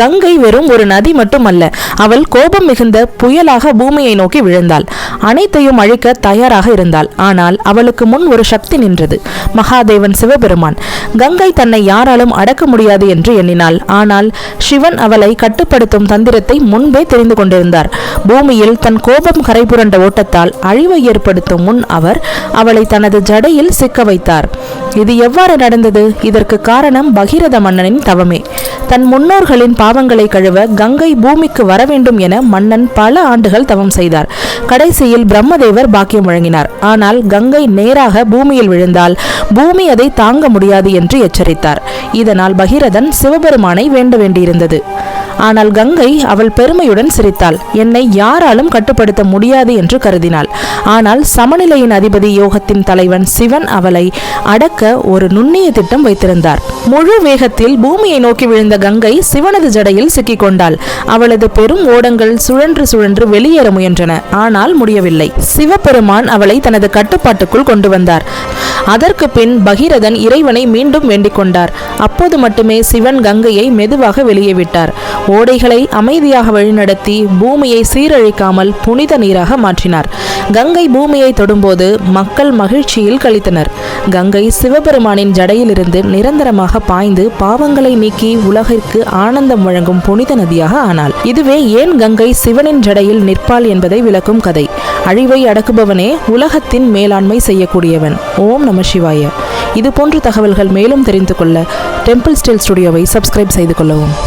கங்கை வெறும் ஒரு நதி மட்டுமல்ல அவள் கோபம் மிகுந்த புயலாக பூமியை நோக்கி விழுந்தாள். அனைத்தையும் அழிக்க தயாராக இருந்தாள். ஆனால் அவளுக்கு முன் ஒரு சக்தி நின்றது. மகாதேவன் சிவபெருமான். கங்கை தன்னை யாராலும் அடக்க முடியாது என்று எண்ணினாள். ஆனால் சிவன் அவளை கட்டுப்படுத்தும் தந்திரத்தை முன்பே தெரிந்து கொண்டிருந்தார். பூமியில் தன் கோபம் கரைபுரண்ட ஓட்டத்தால் அழிவை ஏற்படுத்தும் முன் அவர் அவளை தனது ஜடையில் சிக்க வைத்தார். இது எவ்வாறு நடந்தது? இதற்கு காரணம் பகீரத மன்னனின் தவமே. தன் முன்னோர்களின் பாவங்களை கழுவ கங்கை பூமிக்கு வர வேண்டும் என மன்னன் பல ஆண்டுகள் தவம் செய்தார். கடைசியில் பிரம்மதேவர் பாக்கியம் வழங்கினார். ஆனால் கங்கை நேராக பூமியில் விழுந்தால் பூமி அதை தாங்க முடியாது என்று எச்சரித்தார். இதனால் பகீரதன் சிவபெருமானை வேண்ட வேண்டியிருந்தது. ஆனால் கங்கை அவள் பெருமையுடன் சிரித்தாள். என்னை யாராலும் கட்டுப்படுத்த முடியாது என்று கருதினாள். ஆனால் சமநிலையின் அதிபதி யோகத்தின் தலைவன் சிவன் அவளை அடக்க ஒரு நுண்ணிய திட்டம் வைத்திருந்தார். முழு வேகத்தில் பூமியை நோக்கி விழுந்த கங்கை சிவனது ஜடையில் சிக்கிக்கொண்டாள். அவளது பெரும் ஓடங்கள் சுழன்று சுழன்று வெளியேற முயன்றன. ஆனால் முடியவில்லை. சிவபெருமான் அவளை தனது கட்டுப்பாட்டுக்குள் கொண்டு வந்தார். அதற்கு பின் பகீரதன் இறைவனை மீண்டும் வேண்டிக் கொண்டார். அப்போது மட்டுமே சிவன் கங்கையை மெதுவாக வெளியே விட்டார். ஓடைகளை அமைதியாக வழிநடத்தி பூமியை சீரழிக்காமல் புனித நீராக மாற்றினார். கங்கை பூமியை தொடும்போது மக்கள் மகிழ்ச்சியில் கழித்தனர் கங்கை சிவபெருமானின் ஜடையிலிருந்து நிரந்தரமாக பாய்ந்து பாவங்களை நீக்கி உலகிற்கு ஆனந்தம் வழங்கும் புனித நதியாக ஆனாள். இதுவே ஏன் கங்கை சிவனின் ஜடையில் நிற்பாள் என்பதை விளக்கும் கதை. அழிவை அடக்குபவனே உலகத்தின் மேலாண்மை செய்யக்கூடியவன். ஓம் நம சிவாய. இது போன்ற தகவல்கள் மேலும் தெரிந்து கொள்ள டெம்பிள் ஸ்டில் ஸ்டுடியோவை சப்ஸ்கிரைப் செய்து கொள்ளவும்.